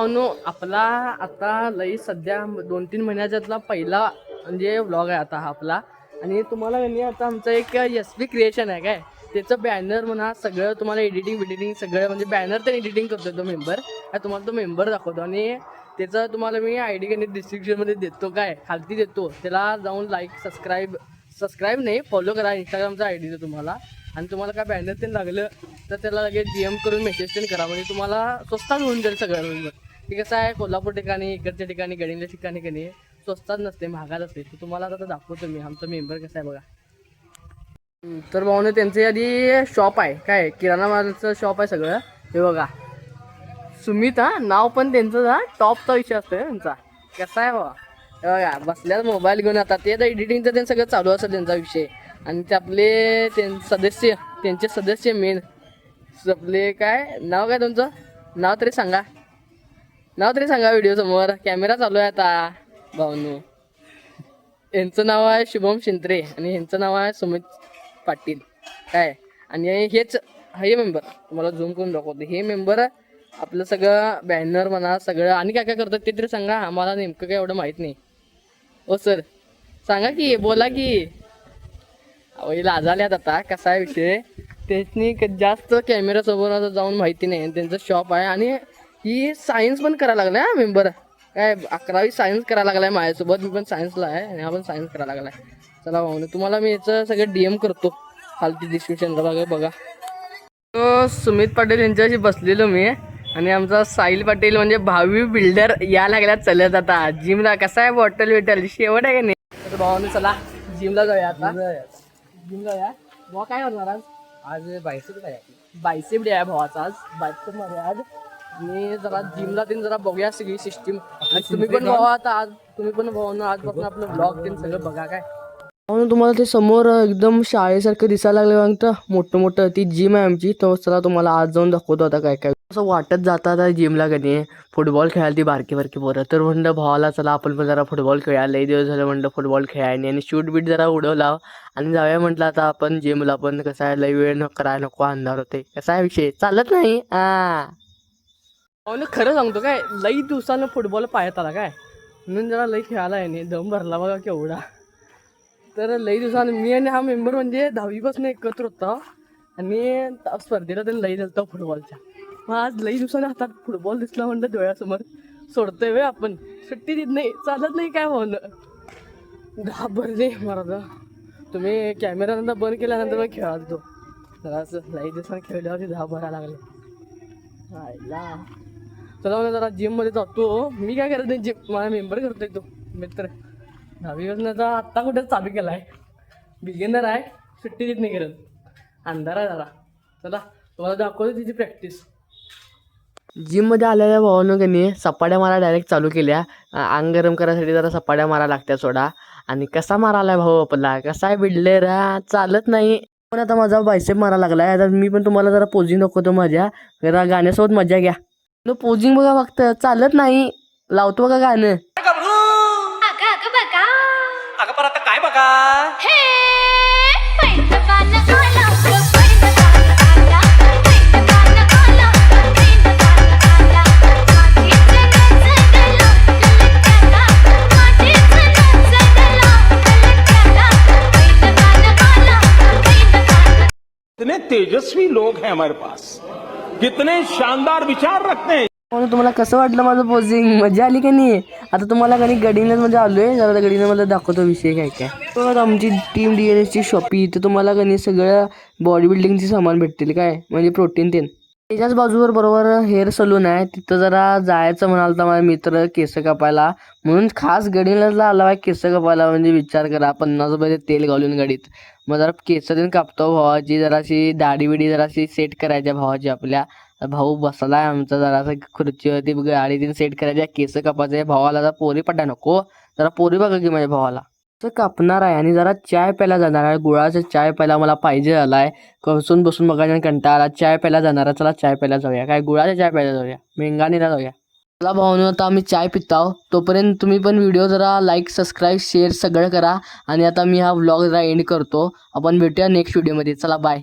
भावनो आपला आता लई सध्या दोन तीन महिन्याच्यातला पहिला म्हणजे व्लॉग आहे आता हा आपला. आणि तुम्हाला म्हणजे आता आमचं एक एस बी क्रिएशन आहे काय? त्याचं बॅनर म्हणा सगळं तुम्हाला एडिटिंग बिडिटिंग सगळं म्हणजे बॅनर तर एडिटिंग करतो तो मेंबर तुम्हाला तो मेंबर दाखवतो आणि त्याचं तुम्हाला मी आय डी आणि डिस्क्रिप्शनमध्ये देतो काय? खालती देतो. त्याला जाऊन लाईक सबस्क्राईब सबस्क्राईब नाही फॉलो करा. इंस्टाग्रामचा आय डी तुम्हाला. आणि तुम्हाला काय बॅनर ते लागलं तर त्याला लगेच डी एम करून मेसेज तेन करा. म्हणजे तुम्हाला स्वस्तात होऊन जाईल सगळं. मेंबर ते कसं आहे कोल्हापूर ठिकाणी इकडच्या ठिकाणी गडिंगल्या ठिकाणी कधी स्वस्तात नसते महागात असते. तर तुम्हाला आता दाखवतो मी आमचा मेंबर कसा आहे बघा. तर भाऊने त्यांचे आधी शॉप आहे. काय किराणा मालाचं शॉप आहे सगळं. हे बघा. सुमित हा नाव पण त्यांचं हा टॉपचा विषय असतो त्यांचा. कसा आहे बाबा हे बघा बसल्यात मोबाईल घेऊन आता. ते एडिटिंगचं त्यांचं सगळं चालू असतं त्यांचा विषय. आणि ते आपले त्यां सदस्य त्यांचे सदस्य मेन आपले काय नाव काय तुमचं? नाव तरी सांगा. नाव तरी सांगा व्हिडिओ समोर. कॅमेरा चालू आहे आता. भाऊनू यांचं नाव आहे शुभम शिंत्रे आणि ह्यांचं नाव आहे सुमित पाटील. काय? आणि हेच हे मेंबर तुम्हाला झूम करून दाखवतो. हे मेंबर आपलं सगळं बॅनर म्हणा सगळं आणि काय काय करतात ते तरी सांगा. आम्हाला नेमकं काय एवढं माहीत नाही. हो सर सांगा की बोला की. अहो लाजाल्यात आता. कसा आहे विषय? त्यांनी क- जास्त कॅमेरा समोर जाऊन माहिती नाही. आणि त्यांचं शॉप आहे आणि ही सायन्स पण करायला लागलाय हा मेंबर. काय अकरावी सायन्स करायला लागलाय माझ्यासोबत मी पण सायन्सला आहे आणि हा पण सायन्स करायला लागलाय. चला भाऊ तुम्हाला मी याचं सगळं डी एम करतो. खालती डिस्क्रिप्शनला बघा बघा. तो सुमित पाटील यांच्याशी बसलेलो मी आणि आमचा साहिल पाटील म्हणजे भावी बिल्डर या लागल्यात चलत आता. जिमला कसा आहे बॉटल बिटल? शेवट आहे का नाही? तर भावाने चला जिमला जाऊया आता. जिमला जाऊया. भावा काय करणार आज? आज बायसेप काय बायसेप डे आहे भावाचा आज. बायसेपमध्ये आज आणि जरा जिमला तीन जरा बघूया सगळी सिस्टीम आणि तुम्ही पण भावा आता आज तुम्ही पण भावानं आजपासून आपलं ब्लॉग तीन सगळं बघा काय. म्हणून तुम्हाला ते समोर एकदम शाळेसारखं दिसायला लागलं तर मोठं मोठं ती जिम आहे आमची. तर चला तुम्हाला आज जाऊन दाखवतो आता काय काय. असं वाटत जाता आता जिमला कधी. फुटबॉल खेळायला ती बारकी बारकी पोरं. तर म्हणलं भावाला चला आपण पण जरा फुटबॉल खेळायला. लई दिवस झालं म्हणलं फुटबॉल खेळायला आणि शूट बीट जरा उडवला. आणि जाऊया म्हटलं आता आपण जिमला पण. कसं आहे? लई वेळ न करायला नको अंधार होते कसा आहे विषय? चालत नाही? हा. अहो खरं सांगतो काय लई दिवसानं फुटबॉल पाहत आला काय म्हणून जरा लई खेळायला आहे नाही दम भरला बघा केवढा तर लई दिवसानं मी आणि हा मेंबर म्हणजे दहावीपासून एकत्र होता आणि स्पर्धेला त्यांनी लई दिलता फुटबॉलच्या मग आज लई दिवसाने हातात फुटबॉल दिसला म्हणलं डोळ्यासमोर सोडतोय वे आपण सुट्टी देत नाही चालत नाही काय होणं घाबरले मला तुम्ही कॅमेरा नंतर बंद केल्यानंतर मग खेळा तो जरा असं लई दिवसाने खेळल्यावरती घाबरायला लागले आयला चला म्हणा जरा जिममध्ये जातो. मी काय करत नाही जिम माझा मेंबर करतोय तो मित्र. दहावी आता आत्ता कुठे चालू केला आहे बिगिनर आहे सुट्टी देत नाही करत. अंधार आहे जरा. चला तुम्हाला दाखवतो तिची प्रॅक्टिस जिममध्ये आलेल्या भावानं की नाही सपाट्या मारा डायरेक्ट चालू केल्या. अंग गरम करायसाठी जरा सपाट्या मारा लागत्या सोडा. आणि कसा मारायला भाऊ आपला? कसा आहे बिडले रा चालत नाही. पण आता माझा बायसेप मारा लागलाय. आता मी पण तुम्हाला जरा पोझिंग दाखवतो माझ्या. जरा गाण्यासोबत मजा घ्या. पोझिंग बघा फक्त. चालत नाही. लावतो बघा गाणं. अगं आता काय बघा? हे तेजस्वी लोग हैं हमारे पास। कितने शानदार विचार रखते हैं। म्हणून तुम्हाला कसं वाटलं माझं पोझिंग मजा आली की नाही? आता तुम्हाला काही गडिंगला मध्ये आलोय? जरा गडीनं मला दाखवतो विषय काय काय. हो, तर आमची टीम डी एन एसची शॉपी तर तुम्हाला कधी सगळं बॉडी बिल्डिंगचे सामान भेटतील काय? म्हणजे प्रोटीन तेन. त्याच्याच बाजूवर बरोबर हेअर सलून आहे. तिथं जरा जायचं म्हणाल तर माझा मित्र केस कापायला. म्हणून खास गडीलाच आला आहे केस कापायला. म्हणजे विचार करा पन्नास रुपये तेल घालून गाडीत. मग जरा केस देऊन कापतो भावाची. जराशी दाढी बिडी जराशी सेट करायच्या भावाची आपल्या. भाऊ बसलाय आमचा जरासा खुर्चीवरती गाडी तीन सेट करायच्या केस कापायचे भावाला जरा पोरी पटा नको. जरा पोरी बघा की माझ्या भावाला. कापणार आहे आणि जरा चाय प्यायला जाणार आहे. गुळाचा चाय प्यायला मला पाहिजे आलाय. बसून बसून बघायला कंटाळा चाय प्यायला जाणार आहे. चला चाय प्यायला जाऊया. काय गुळाचा चाय प्यायला जाऊया. मेंगानीला जाऊया. चला भाऊनो आता आम्ही चाय पिताव. तोपर्यंत तुम्ही पण व्हिडिओ जरा लाईक सबस्क्राईब शेअर सगळं करा. आणि आता मी हा व्लॉग जरा एंड करतो. आपण भेटूया नेक्स्ट व्हिडिओमध्ये चला बाय